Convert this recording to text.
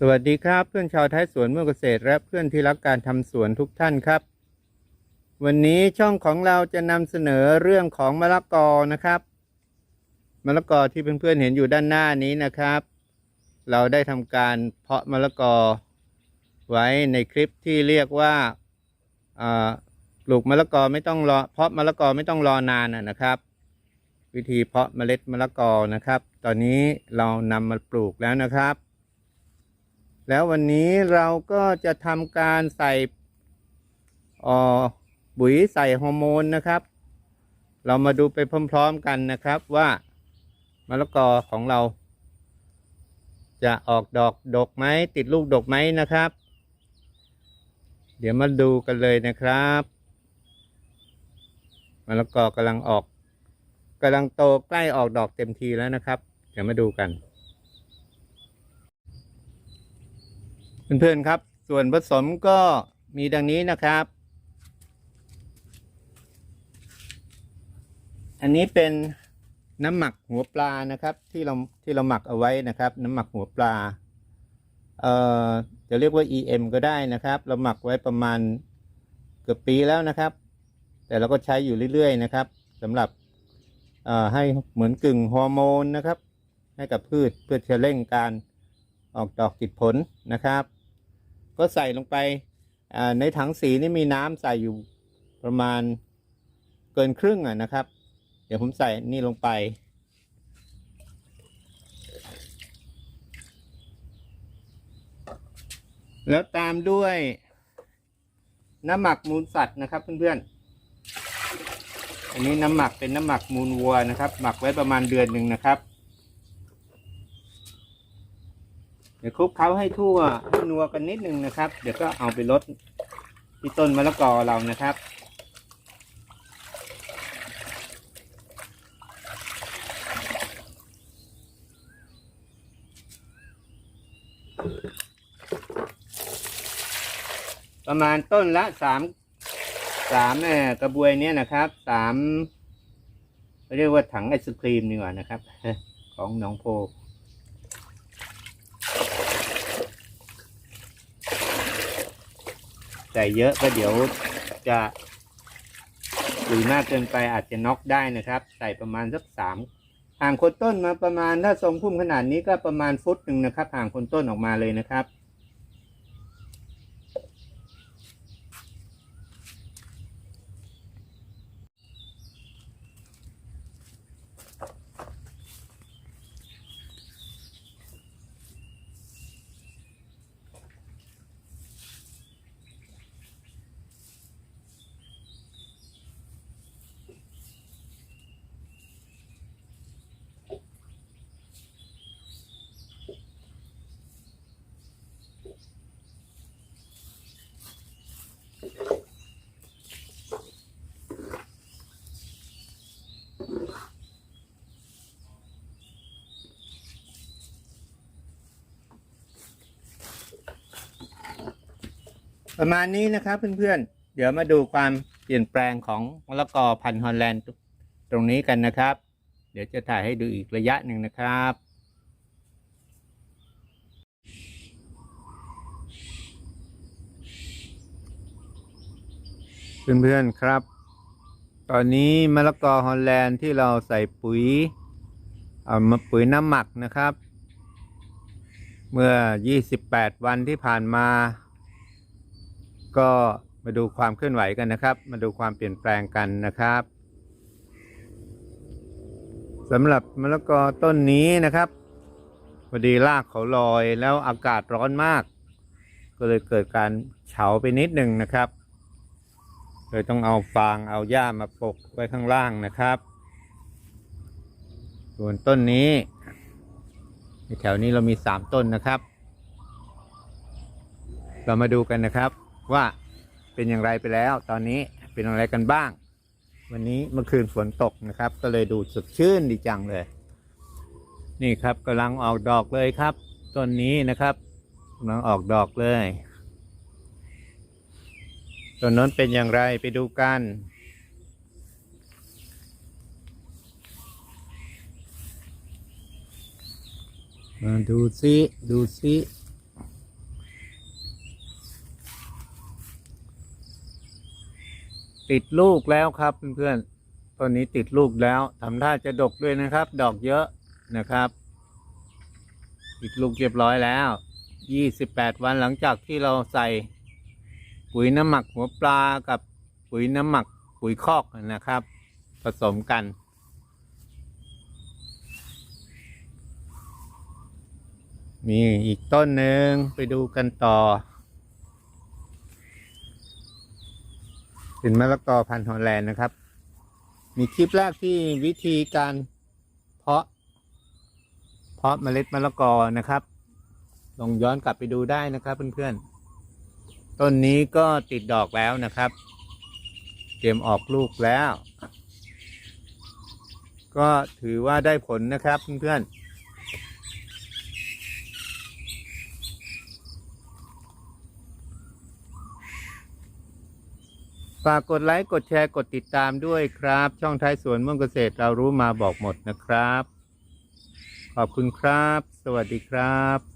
สวัสดีครับเพื่อนชาวท้ายสวนเมื่อเกษตร และเพื่อนที่รักการทำสวนทุกท่านครับ วันนี้ช่องของเราจะนำเสนอเรื่องของมะละกอนะครับมะละกอที่เพื่อนๆเห็นอยู่ด้านหน้านี้นะครับ เราได้ทำการเพาะมะละกอ ไว้ในคลิปที่เรียกว่าปลูกมะละกอไม่ต้องรอเพาะมะละกอไม่ต้องรอนานนะครับ วิธีเพาะเมล็ดมะละกอนะครับ ตอนนี้เรานำมาปลูกแล้วนะครับ แล้ววันนี้เราก็จะทำการใส่อ่อปุ๋ยใส่ฮอร์โมนนะครับ เรามาดูไปพร้อมๆกันนะครับว่ามะละกอของเรา จะออกดอกดกไหมติดลูกดกไหมนะครับ เดี๋ยวมาดูกันเลยนะครับมะละกอกำลังออกกำลังโตใกล้ออกดอกเต็มทีแล้วนะครับ เดี๋ยวมาดูกัน เพื่อนๆครับ ส่วนผสมก็มีดังนี้นะครับ อันนี้เป็นน้ำหมักหัวปลานะครับ ที่เราที่เราหมักเอาไว้นะครับ น้ำหมักหัวปลา เอ่อจะเรียกว่า EM ก็ได้นะครับ เราหมักไว้ประมาณเกือบปีแล้วนะครับ แต่เราก็ใช้อยู่เรื่อยๆนะครับสำหรับเอ่อให้เหมือนกึ่งฮอร์โมนนะครับ ให้กับพืชเพื่อจะเร่งการออกดอกติดผลนะครับ ก็ใส่ลงไปในถังสีนี่มีน้ำใส่อยู่ประมาณเกินครึ่งอะนะครับ เดี๋ยวผมใส่นี่ลงไป แล้วตามด้วยน้ำหมักมูลสัตว์นะครับเพื่อนๆ อันนี้น้ำหมักเป็นน้ำหมักมูลวัวนะครับ หมักไว้ประมาณเดือนหนึ่งนะครับ เดี๋ยวคลุกเคล้าให้ทั่วให้นัวกันนิดนึงนะครับ เดี๋ยวก็เอาไปลดที่ต้นมะละกอเรานะครับประมาณต้นละสามสามเอ่อกระบวยเนี้ยนะครับสามเรียกว่าถังไอศครีมดีกว่านะครับ ของหนองโพ ใส่เยอะก็เดี๋ยวจะหรือมากเกินไปอาจจะน็อกได้นะครับ ใส่ประมาณสักสามห่างคนต้นมาประมาณถ้าทรงพุ่มขนาดนี้ก็ประมาณฟุตหนึ่งนะครับห่างคนต้นออกมาเลยนะครับ ประมาณนี้นะครับเพื่อนๆ เดี๋ยวมาดูความเปลี่ยนแปลงของมะละกอพันธุ์ฮอลแลนด์ตรงนี้กันนะครับ เดี๋ยวจะถ่ายให้ดูอีกระยะหนึ่งนะครับเพื่อนๆครับ ตอนนี้มะละกอฮอลแลนด์ที่เราใส่ปุ๋ยเอามาปุ๋ยน้ำหมักนะครับ เมื่อ 28 วันที่ผ่านมา ก็มาดูความเคลื่อนไหวกันนะครับ มาดูความเปลี่ยนแปลงกันนะครับสำหรับมะละกอต้นนี้นะครับพอดีรากเขาลอยแล้วอากาศร้อนมาก ก็เลยเกิดการเฉาไปนิดหนึ่งนะครับเลยต้องเอาฟางเอาหญ้ามาปกไว้ข้างล่างนะครับ ส่วนต้นนี้ในแถวนี้เรามีสามต้นนะครับ เรามาดูกันนะครับ ว่าเป็นอย่างไรไปแล้ว ตอนนี้เป็นอย่างไรกันบ้าง วันนี้เมื่อคืนฝนตกนะครับ ก็เลยดูสดชื่นดีจังเลย นี่ครับกำลังออกดอกเลยครับต้นนี้นะครับกำลังออกดอกเลยต้นนั้นเป็นอย่างไรไปดูกันมาดูซิดูซิ ติดลูกแล้วครับเพื่อนๆต้นนี้ติดลูกแล้วทำท่าจะดกด้วยนะครับ ดอกเยอะนะครับ ติดลูกเรียบร้อยแล้วยี่สิบแปดวันหลังจากที่เราใส่ปุ๋ยน้ำหมักหัวปลากับปุ๋ยน้ำหมักปุ๋ยคอกนะครับ ผสมกัน มีอีกต้นหนึ่งไปดูกันต่อ เป็นมะละกอพันธุ์ฮอลแลนด์นะครับ มีคลิปแรกที่วิธีการเพาะ เพาะเมล็ดมะละกอนะครับ ลองย้อนกลับไปดูได้นะครับเพื่อนๆ ต้นนี้ก็ติดดอกแล้วนะครับ เตรียมออกลูกแล้ว ก็ถือว่าได้ผลนะครับเพื่อนๆ ฝากกดไลค์ กดแชร์ กดติดตามด้วยครับ ช่องท้ายสวนม่วงเกษตรเรารู้มาบอกหมดนะครับ ขอบคุณครับ สวัสดีครับ